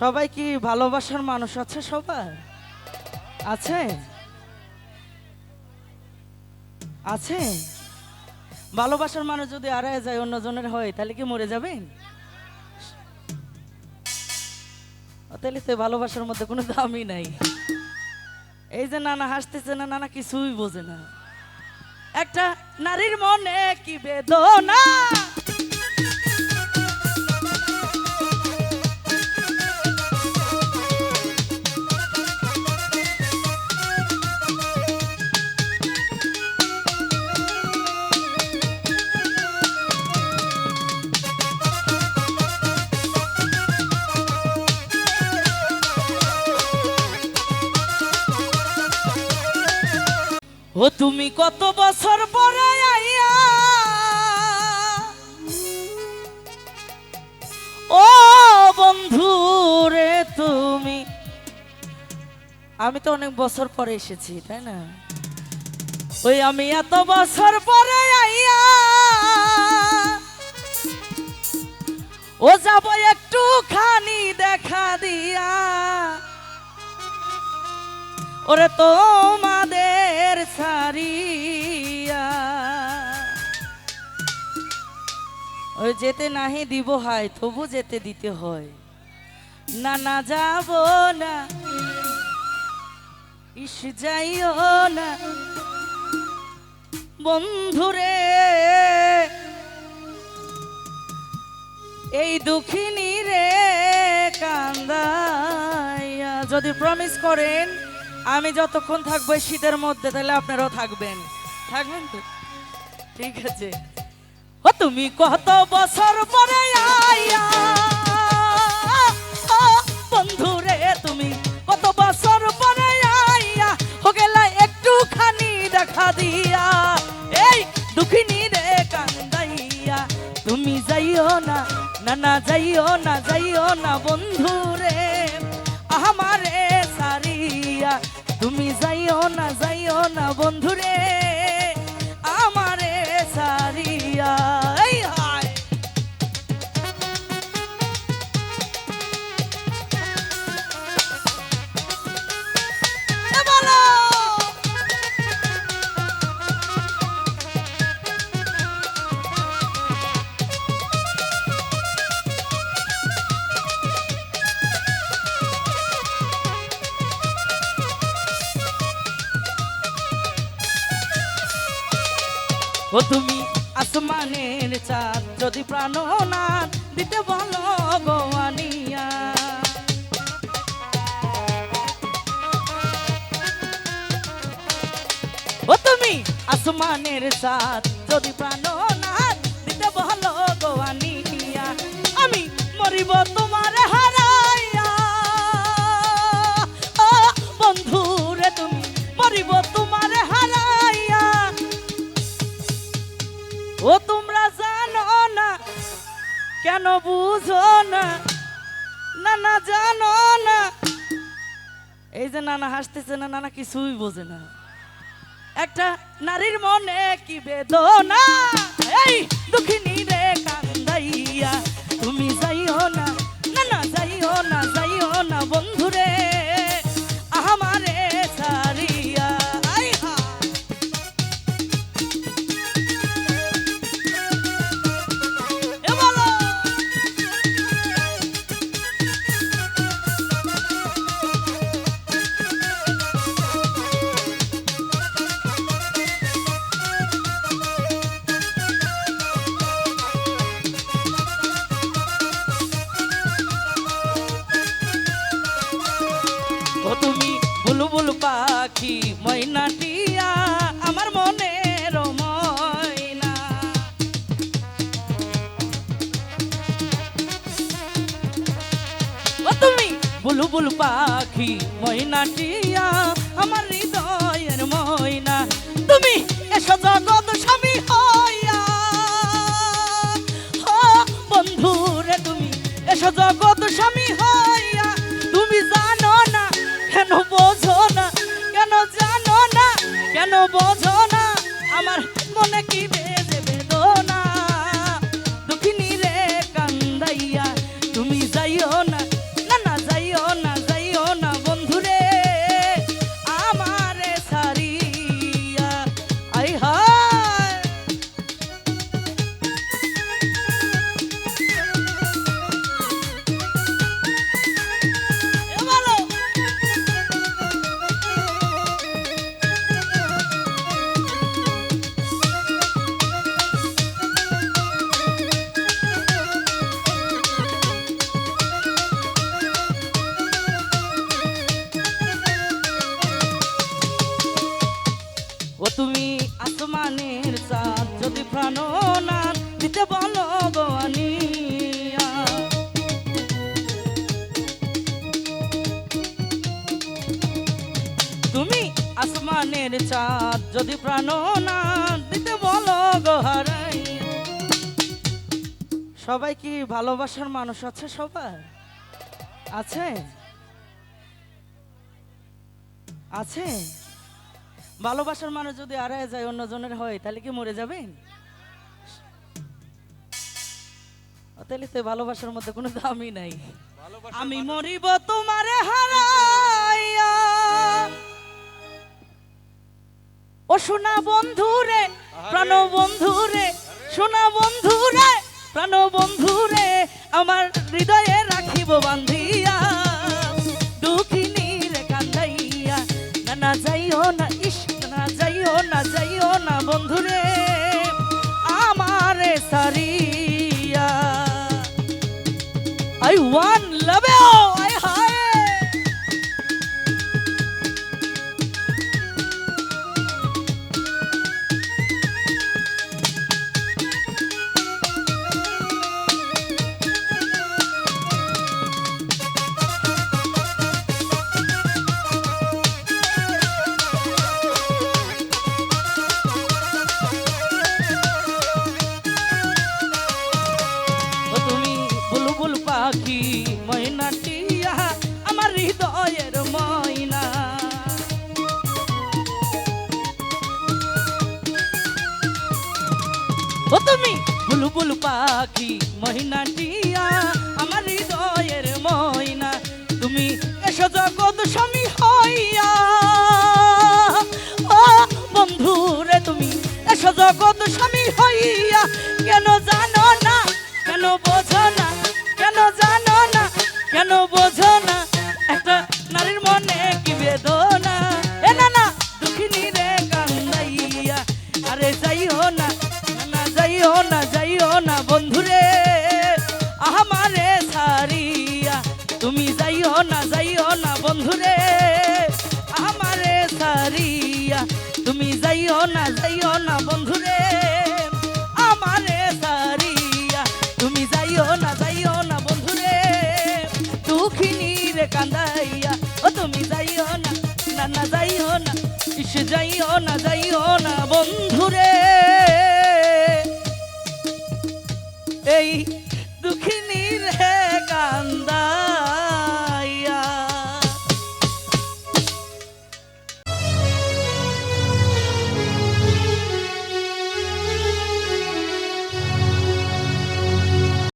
সবাই কি ভালোবাসার মানুষ আছে সবার? আছে? আছে? ভালোবাসার মানুষ যদি আড়ায় যায়, অন্যজনের হয়, তাহলে কি মরে যাবেন তাহলে তো ভালোবাসার মধ্যে কোনো দামই নাই। এই যে নানা হাসতেছে না, নানা কিছুই বোঝে না। একটা নারীর মনে কি বেদনা? ও তুমি কত বছর পরে আইয়া? ও বন্ধু রে তুমি। আমি তো অনেক বছর পরে এসেছি, তাই না? ওই আমি এত বছর পরে আইয়া। ও যাব একটু খানি দেখা দিয়া। ওরে তোমাদের ওই যেতে নাহি দিব হয়, তবু যেতে দিতে হয়। না না যাব না, ইস যাইও না। বন্ধুরে, এই দুঃখিনী রে কান্দাইয়া। যদি প্রমিস করেন আমি যতক্ষণ থাকব শীতের মধ্যে, তাহলে আপনারাও থাকবেন। থাকবেন তো? ঠিক আছে। ও, তুমি কত বছর পরে আইয়া ও বন্ধু রে তুমি কত বছর পরে আইয়া হো গেলা একটুখানি দেখা দিয়া। এই দুঃখিনী রে, কান্দাইয়া। তুমি যাইও না না না, যাইও না যাইও না বন্ধু রে আমারে তুমি যাইও না যাইও না বন্ধু ও তুমি আসমানের চাঁদ, যদি প্রাণ না দিতে বলো গোয়ানিয়া ও তুমি আসমানের চাঁদ, যদি প্রাণ এই না না হাসতেছে, না না কিছুই বোঝে না। একটা নারীর মনে কি বেদনা? এই দুঃখিনী রে কান্দাইয়া, তুমি যাইও না না না যাইও না যাইও না বন্ধুরে ময়নাটিয়া আমার মনের ময়না। বুলবুল পাখি ময়নাটিয়া আমার মনে কি বেজে আসমানের চাঁদ যদি প্রাণ না দিতে বলো গোহারাই সবাই কি ভালোবাসার মানুষ আছে সবার? আছে? আছে? ভালোবাসার মানুষ যদি আড়াই যায় অন্যজনের হয় তাহলে কি মরে যাবেন? ও, তাহলে তো ভালোবাসার মধ্যে কোনো দামই নাই। আমি মরিব তোমারে হারাইয়া ও সোনা বন্ধু রে, প্রাণ বন্ধু রে, সোনা বন্ধু রে, প্রাণ বন্ধু রে, আমার হৃদয়ে রাখিব বান্ধিয়া। ও তুমি বুলবুল পাখি ময়নাটিয়া আমার হৃদয়ের ময়না তুমি এসো জগৎ স্বামী হইয়া। ও বন্ধু রে তুমি এসো জগৎ স্বামী হইয়া। কেন জানো না কেন বোঝো না কেন জানো না কেন বোঝো না একটা নারীর মনে কি বেদনা? এ না না দুঃখিনী রে কান্দাইয়া আরে না না, না যাইও না যাইও না বন্ধুরে আমারে সারিয়া। তুমি যাইও না যাইও না বন্ধুরে আমারে সারিয়া। তুমি যাইও না যাইও না বন্ধুরে আমারে সারিয়া। তুমি যাইও না যাইও না বন্ধুরে, দুঃখিনী রে কান্দাইয়া। ও তুমি যাইও না না না যাইও না, ইস যাইও না, যাইও এই দুঃখিনীর কান্দা।